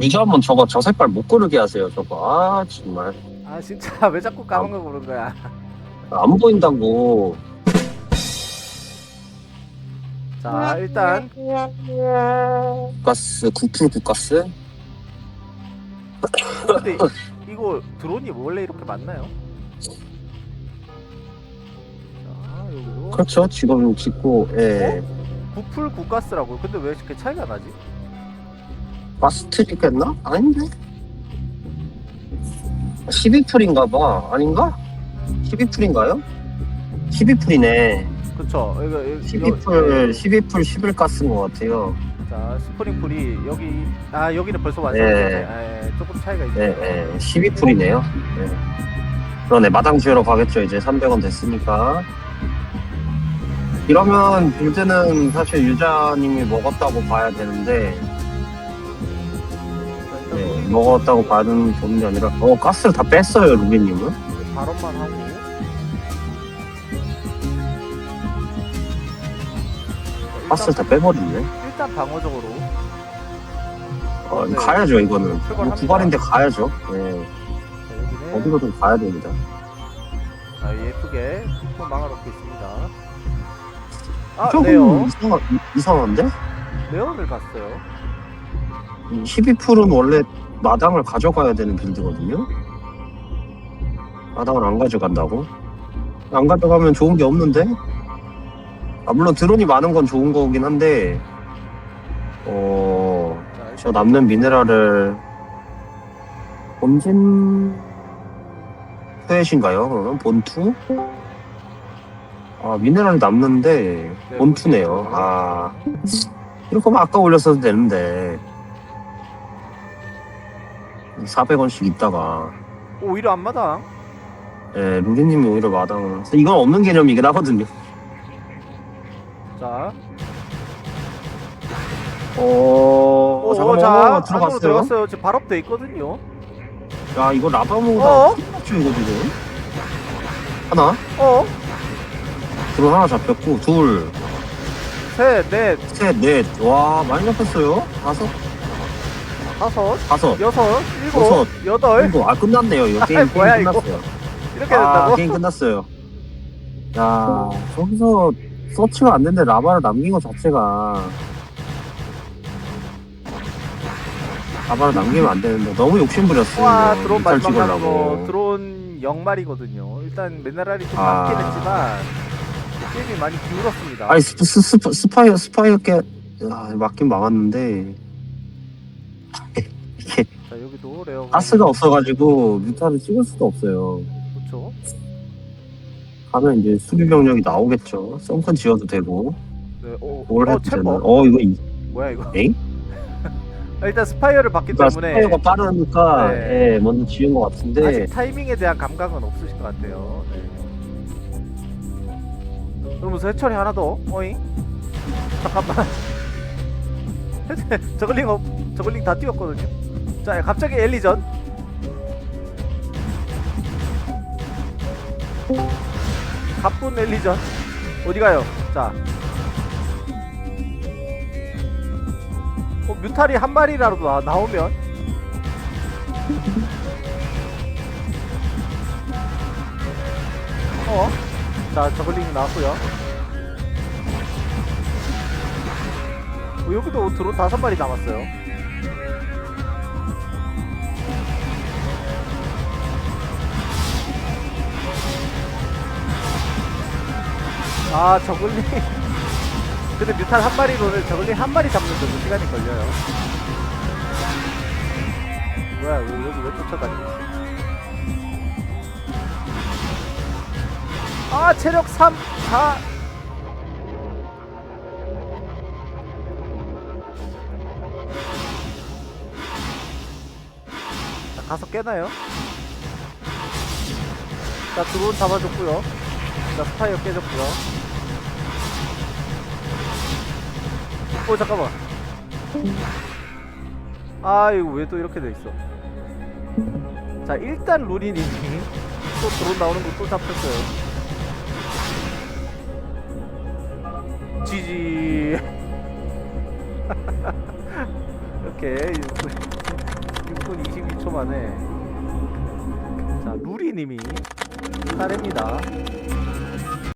이제 한번 저거 저 색깔 못 고르게 하세요 저거. 아 정말. 아 진짜 왜 자꾸 까만 거 고른 거야? 안 보인다고. 자 일단. 국가스 구풀 국가스? 근데 이거 드론이 원래 이렇게 맞나요? 자 여기도 그렇죠. 지금 짓고 예. 구풀 국가스라고요. 근데 왜 이렇게 차이가 나지? 마스트리겠나 아닌데 12풀인가 봐 아닌가 12풀인가요 12풀이네 그쵸? 이거, 이거 12풀 12풀 11 가스인 것 같아요 자 스프링풀이 여기 아 여기는 벌써 예. 완성이네. 예, 조금 차이가. 예, 예, 12풀이네요. 예. 그러네, 마당 지으러 가겠죠. 이제 300원 됐으니까. 이러면 빌드는 사실 유자님이 먹었다고 봐야 되는데, 먹었다고 보는 게 아니라, 어, 가스를 다 뺐어요, 루비님은. 발언만 하고 자, 가스를 다 빼버렸네. 일단 방어적으로 어, 네. 가야죠, 이거는. 뭐 출발합니다. 구발인데 가야죠. 예, 자, 여기는 어디로든 가야 됩니다. 아, 예쁘게 또 망아놓고 있습니다. 아 조금 네오 이상한, 이상한데? 네온을 갔어요. 12풀은 원래 마당을 가져가야 되는 빌드거든요. 마당을 안 가져간다고? 안 가져가면 좋은 게 없는데? 아, 물론 드론이 많은 건 좋은 거긴 한데, 어, 저 남는 미네랄을 본진 투엣인가요? 그러면 본투? 아, 미네랄이 남는데 네, 본투네요. 아, 이럴 거면 아까 올렸어도 되는데 400원씩 있다가 오히려 앞마당. 예, 루리님이 오히려 마당을 이건 없는 개념이긴 하거든요. 자, 어, 오, 잠깐만, 자, 어, 안으로 들어갔어요. 들어갔어요. 지금 발업돼 있거든요. 야, 이거 라바모가 어? 끝났죠, 이거 지금. 하나, 어, 드론 하나 잡혔고, 둘, 셋, 넷, 셋, 넷. 와, 많이 잡혔어요. 다섯, 다섯, 다섯, 여섯, 일곱, 여섯, 여덟 일곱. 아, 끝났네요. 이거 게임, 게임 뭐야, 이거? 끝났어요. 이렇게 아, 된다고? 게임 끝났어요. 야, 저기서 서치가 안 됐는데 라바를 남긴 것 자체가 라바를 남기면 안 되는데 너무 욕심부렸어요. 와, 이거. 드론 마지막 찍으려고. 거 드론 0마리거든요. 일단 미네랄이 좀 아. 많긴 했지만 게임이 많이 기울었습니다. 아니 스, 스, 스파, 스파이어 스파이어께 아, 맞긴 막았는데 자, 여기도 레어 가스가 없어가지고 뮤탈을 찍을 수도 없어요. 그렇죠. 가면 이제 수비 병력이 나오겠죠. 썬큰 지어도 되고 네, 어, 뭘 어, 해도 챔버. 되는. 어 이거 이- 뭐야 이거? 에잉? 아, 일단 스파이어를 받기 그러니까 때문에 스파이어가 빠르니까 네. 예, 먼저 지은 것 같은데 아직 타이밍에 대한 감각은 없으신 것 같아요. 네. 그러면서 해철이 하나 더. 어잉? 잠깐만. 저글링 없, 저글링 다 뛰었거든요. 자, 갑자기 엘리전. 가쁜 엘리전. 어디 가요? 자. 어, 뮤탈이 한 마리라도 나, 나오면 어? 자, 저글링이 나왔고요. 어, 여기도 드론 다섯 마리 남았어요. 아, 저글링. 근데 뮤탈 한 마리로는 저글링 한 마리 잡는 데 도 시간이 걸려요. 뭐야, 왜, 여기 왜 쫓아다니고 있어? 아 체력 3 4 자, 가서 깨나요? 자 드론 잡아줬고요 자 스파이어 깨졌고요 오 잠깐만. 아 이거 왜 또 이렇게 돼 있어? 자 일단 루리님이 또 드론 나오는 거 또 잡혔어요. 지지. 이렇게 6분, 6분 22초 만에. 자 루리님이 차례입니다